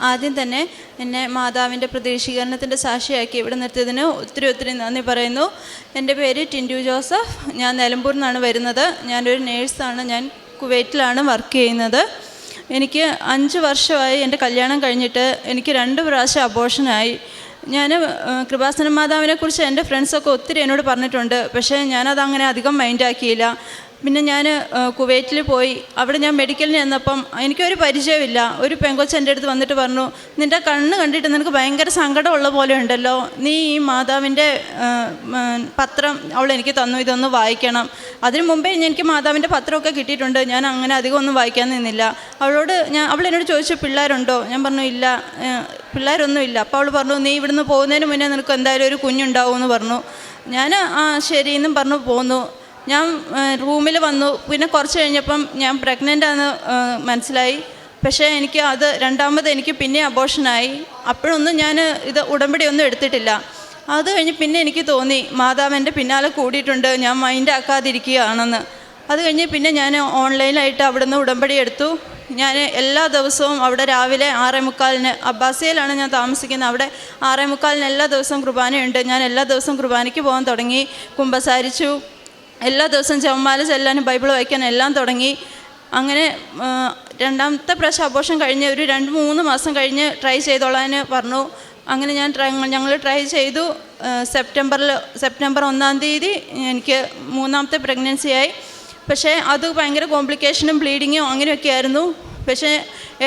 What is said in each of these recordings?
ആദ്യം തന്നെ എന്നെ മാതാവിന്റെ പ്രതീക്ഷീകരണത്തിന്റെ സാക്ഷിയാക്കി ഇവിടെ നിർത്തിയതിന് ഒത്തിരി ഒത്തിരി നന്ദി പറയുന്നു. എന്റെ പേര് ടിൻഡു ജോസഫ്. ഞാൻ നിലമ്പൂരിൽ നിന്നാണ് വരുന്നത്. ഞാനൊരു നേഴ്സാണ്. ഞാൻ കുവൈറ്റിലാണ് വർക്ക് ചെയ്യുന്നത്. എനിക്ക് അഞ്ച് വർഷമായി എന്റെ കല്യാണം കഴിഞ്ഞിട്ട് എനിക്ക് രണ്ട് പ്രാവശ്യം അബോഷനായി ഞാൻ കൃപാസന മാതാവിനെ കുറിച്ച് എന്റെ ഫ്രണ്ട്സൊക്കെ ഒത്തിരി എന്നോട് പറഞ്ഞിട്ടുണ്ട്. പക്ഷേ ഞാനതങ്ങനെ അധികം മൈൻഡാക്കിയില്ല. പിന്നെ ഞാൻ കുവൈറ്റിൽ പോയി. അവിടെ ഞാൻ മെഡിക്കലിന് ചെന്നപ്പം എനിക്കൊരു പരിചയമില്ല. ഒരു പെങ്കൊച്ച് എന്റെ അടുത്ത് വന്നിട്ട് പറഞ്ഞു നിന്റെ കണ്ണ് കണ്ടിട്ട് നിനക്ക് ഭയങ്കര സങ്കടമുള്ള പോലെ ഉണ്ടല്ലോ. നീ ഈ മാതാവിന്റെ പത്രം അവൾ എനിക്ക് തന്നു ഇതൊന്ന് വായിക്കണം. അതിനു മുമ്പേ എനിക്ക് മാതാവിന്റെ പത്രമൊക്കെ കിട്ടിയിട്ടുണ്ട്. ഞാൻ അങ്ങനെ അധികം ഒന്നും വായിക്കാൻ നിന്നില്ല. അവളോട് ഞാൻ അവൾ എന്നോട് ചോദിച്ചു പിള്ളേരുണ്ടോ? ഞാൻ പറഞ്ഞു ഇല്ല പിള്ളേരൊന്നുമില്ല അപ്പോൾ അവൾ പറഞ്ഞു നീ ഇവിടുന്ന് പോകുന്നതിന് മുന്നേ നിനക്ക് എന്തായാലും ഒരു കുഞ്ഞുണ്ടാവും എന്ന് പറഞ്ഞു. ഞാൻ ആ ശരി എന്നും പറഞ്ഞു പോന്നു. ഞാൻ റൂമിൽ വന്നു. പിന്നെ കുറച്ച് കഴിഞ്ഞപ്പം ഞാൻ പ്രഗ്നന്റ് ആണെന്ന് മനസ്സിലായി. പക്ഷേ എനിക്ക് അത് രണ്ടാമത് എനിക്ക് പിന്നെ അബോഷനായി അപ്പോഴൊന്നും ഞാൻ ഇത് ഉടമ്പടി ഒന്നും എടുത്തിട്ടില്ല. അത് കഴിഞ്ഞ് പിന്നെ എനിക്ക് തോന്നി മാതാവ് എന്റെ പിന്നാലെ കൂടിയിട്ടുണ്ട്. ഞാൻ മൈൻഡ് ആക്കാതിരിക്കുകയാണെന്ന്. അത് കഴിഞ്ഞ് പിന്നെ ഞാൻ ഓൺലൈനായിട്ട് അവിടെ നിന്ന് ഉടമ്പടി എടുത്തു. ഞാൻ എല്ലാ ദിവസവും അവിടെ രാവിലെ ആറേ മുക്കാലിന് അബ്ബാസിയയിലാണ് ഞാൻ താമസിക്കുന്നത്. അവിടെ ആറേ മുക്കാലിന് എല്ലാ ദിവസവും കുർബാനയുണ്ട്. ഞാൻ എല്ലാ ദിവസവും കുർബാനയ്ക്ക് പോകാൻ തുടങ്ങി. കുമ്പസാരിച്ചു. എല്ലാ ദിവസവും ജവമാല ചെല്ലാനും ബൈബിൾ വായിക്കാനും എല്ലാം തുടങ്ങി. അങ്ങനെ രണ്ടാമത്തെ പ്രാവശ്യം അബോഷം കഴിഞ്ഞ് ഒരു രണ്ട് മൂന്ന് മാസം കഴിഞ്ഞ് ട്രൈ ചെയ്തോളാൻ പറഞ്ഞു. അങ്ങനെ ഞാൻ ഞങ്ങൾ ട്രൈ ചെയ്തു. സെപ്റ്റംബറിൽ സെപ്റ്റംബർ ഒന്നാം തീയതി എനിക്ക് മൂന്നാമത്തെ പ്രഗ്നൻസിയായി പക്ഷേ അത് ഭയങ്കര കോംപ്ലിക്കേഷനും ബ്ലീഡിങ്ങും അങ്ങനെയൊക്കെ ആയിരുന്നു. പക്ഷേ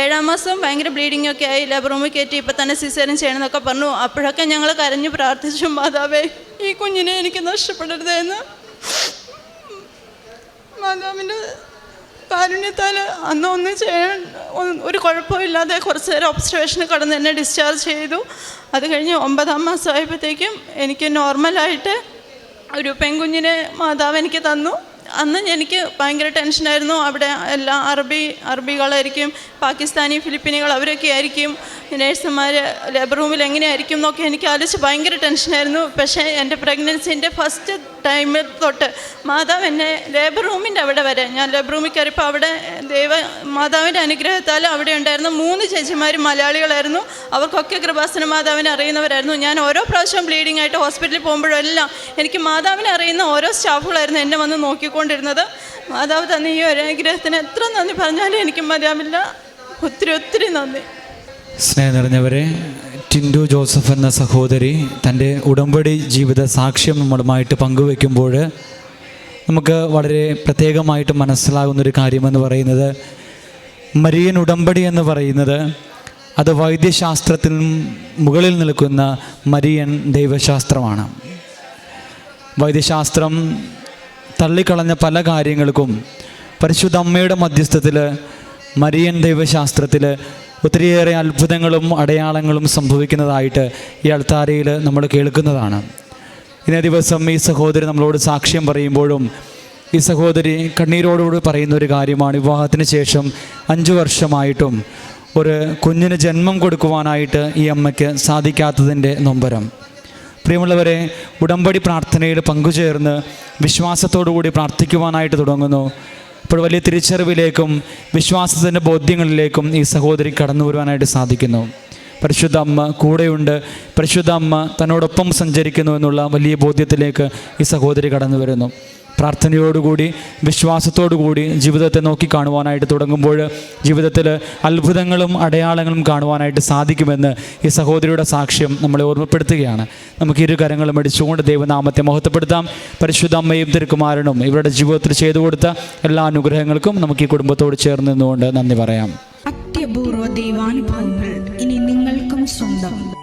ഏഴാം മാസം ഭയങ്കര ബ്ലീഡിംഗ് ഒക്കെ ആയി. ലേബർ റൂമിൽ കയറ്റി ഇപ്പം തന്നെ സിസേറിയൻ ചെയ്യണമെന്നൊക്കെ പറഞ്ഞു. അപ്പോഴൊക്കെ ഞങ്ങൾ കരഞ്ഞു പ്രാർത്ഥിച്ചു മാതാവേ ഈ കുഞ്ഞിനെ എനിക്ക് നഷ്ടപ്പെടരുതെന്ന്. മാതാവിന്റെ കാരുണ്യത്താൽ അന്ന് ഒന്നും ചെയ്യാൻ ഒരു കുഴപ്പമില്ലാതെ കുറച്ച് നേരം ഒബ്സർവേഷന് കടന്ന് എന്നെ ഡിസ്ചാർജ് ചെയ്തു. അത് കഴിഞ്ഞ് ഒമ്പതാം മാസമായപ്പോഴത്തേക്കും എനിക്ക് നോർമലായിട്ട് ഒരു പെൺകുഞ്ഞിനെ മാതാവ് എനിക്ക് തന്നു. അന്ന് എനിക്ക് ഭയങ്കര ടെൻഷനായിരുന്നു അവിടെ എല്ലാ അറബി അറബികളായിരിക്കും പാകിസ്ഥാനി ഫിലിപ്പീനികൾ അവരൊക്കെ ആയിരിക്കും നേഴ്സുമാർ ലേബർ റൂമിൽ എങ്ങനെയായിരിക്കും എന്നൊക്കെ എനിക്ക് ആലോചിച്ച് ഭയങ്കര ടെൻഷനായിരുന്നു പക്ഷേ എന്റെ പ്രഗ്നൻസിന്റെ ഫസ്റ്റ് ടൈമിൽ തൊട്ട് മാതാവ് എന്നെ ലേബർ റൂമിന്റെ അവിടെ വരെ ഞാൻ ലേബർ റൂമിൽ കയറിയപ്പോൾ അവിടെ ദൈവ മാതാവിന്റെ അനുഗ്രഹത്താൽ അവിടെ ഉണ്ടായിരുന്ന മൂന്ന് ചേച്ചിമാർ മലയാളികളായിരുന്നു. അവർക്കൊക്കെ കൃപാസന മാതാവിനെ അറിയുന്നവരായിരുന്നു. ഞാൻ ഓരോ പ്രാവശ്യം ബ്ലീഡിംഗ് ആയിട്ട് ഹോസ്പിറ്റലിൽ പോകുമ്പോഴെല്ലാം എനിക്ക് മാതാവിനെ അറിയുന്ന ഓരോ സ്റ്റാഫുകളായിരുന്നു എന്നെ വന്ന് നോക്കിക്കൊണ്ടിരുന്നത്. മാതാവ് തന്നെ ഈ ഒരു അനുഗ്രഹത്തിന് എത്ര നന്ദി പറഞ്ഞാലും എനിക്ക് മതിയാവില്ല. ഒത്തിരി ഒത്തിരി നന്ദി. സ്നേഹം നിറഞ്ഞവരെ ടിൻഡു ജോസഫ് എന്ന സഹോദരി തന്റെ ഉടമ്പടി ജീവിത സാക്ഷ്യം നമ്മളുമായിട്ട് പങ്കുവെക്കുമ്പോൾ നമുക്ക് വളരെ പ്രത്യേകമായിട്ട് മനസ്സിലാകുന്നൊരു കാര്യമെന്ന് പറയുന്നത് മരിയൻ ഉടമ്പടി എന്ന് പറയുന്നത് അത് വൈദ്യശാസ്ത്രത്തിനും മുകളിൽ നിൽക്കുന്ന മരിയൻ ദൈവശാസ്ത്രമാണ്. വൈദ്യശാസ്ത്രം തള്ളിക്കളഞ്ഞ പല കാര്യങ്ങൾക്കും പരിശുദ്ധ അമ്മയുടെ മധ്യസ്ഥത്തിൽ മരിയൻ ദൈവശാസ്ത്രത്തിൽ ഒത്തിരിയേറെ അത്ഭുതങ്ങളും അടയാളങ്ങളും സംഭവിക്കുന്നതായിട്ട് ഈ അൾത്താരയിൽ നമ്മൾ കേൾക്കുന്നതാണ്. ഇന്നേ ദിവസം ഈ സഹോദരി നമ്മളോട് സാക്ഷ്യം പറയുമ്പോഴും ഈ സഹോദരി കണ്ണീരോടുകൂടി പറയുന്ന ഒരു കാര്യമാണ്. വിവാഹത്തിന് ശേഷം അഞ്ചു വർഷമായിട്ടും ഒരു കുഞ്ഞിന് ജന്മം കൊടുക്കുവാനായിട്ട് ഈ അമ്മയ്ക്ക് സാധിക്കാത്തതിന്റെ നൊമ്പരം. പ്രിയമുള്ളവരെ ഉടമ്പടി പ്രാർത്ഥനയിൽ പങ്കുചേർന്ന് വിശ്വാസത്തോടു കൂടി പ്രാർത്ഥിക്കുവാനായിട്ട് തുടങ്ങുന്നു. അപ്പോൾ വലിയ തിരിച്ചറിവിലേക്കും വിശ്വാസത്തിന്റെ ബോധ്യങ്ങളിലേക്കും ഈ സഹോദരി കടന്നു വരുവാനായിട്ട് സാധിക്കുന്നു. പരിശുദ്ധ അമ്മ കൂടെയുണ്ട്. പരിശുദ്ധ അമ്മ തന്നോടൊപ്പം സഞ്ചരിക്കുന്നു എന്നുള്ള വലിയ ബോധ്യത്തിലേക്ക് ഈ സഹോദരി കടന്നു വരുന്നു. പ്രാർത്ഥനയോടുകൂടി വിശ്വാസത്തോടുകൂടി ജീവിതത്തെ നോക്കി കാണുവാനായിട്ട് തുടങ്ങുമ്പോൾ ജീവിതത്തിൽ അത്ഭുതങ്ങളും അടയാളങ്ങളും കാണുവാനായിട്ട് സാധിക്കുമെന്ന് ഈ സഹോദരിയുടെ സാക്ഷ്യം നമ്മളെ ഓർമ്മപ്പെടുത്തുകയാണ്. നമുക്ക് ഇരു കരങ്ങളും അടിച്ചുകൊണ്ട് ദൈവനാമത്തെ മഹത്വപ്പെടുത്താം. പരിശുദ്ധ അമ്മയും തിരുക്കുമാരനും ഇവരുടെ ജീവിതത്തിൽ ചെയ്തു കൊടുത്ത എല്ലാ അനുഗ്രഹങ്ങൾക്കും നമുക്ക് ഈ കുടുംബത്തോട് ചേർന്ന് നിന്നുകൊണ്ട് നന്ദി പറയാം. അത്യപൂർവ ദൈവാനുഭവങ്ങൾ ഇനി നിങ്ങൾക്കും സ്വന്തം.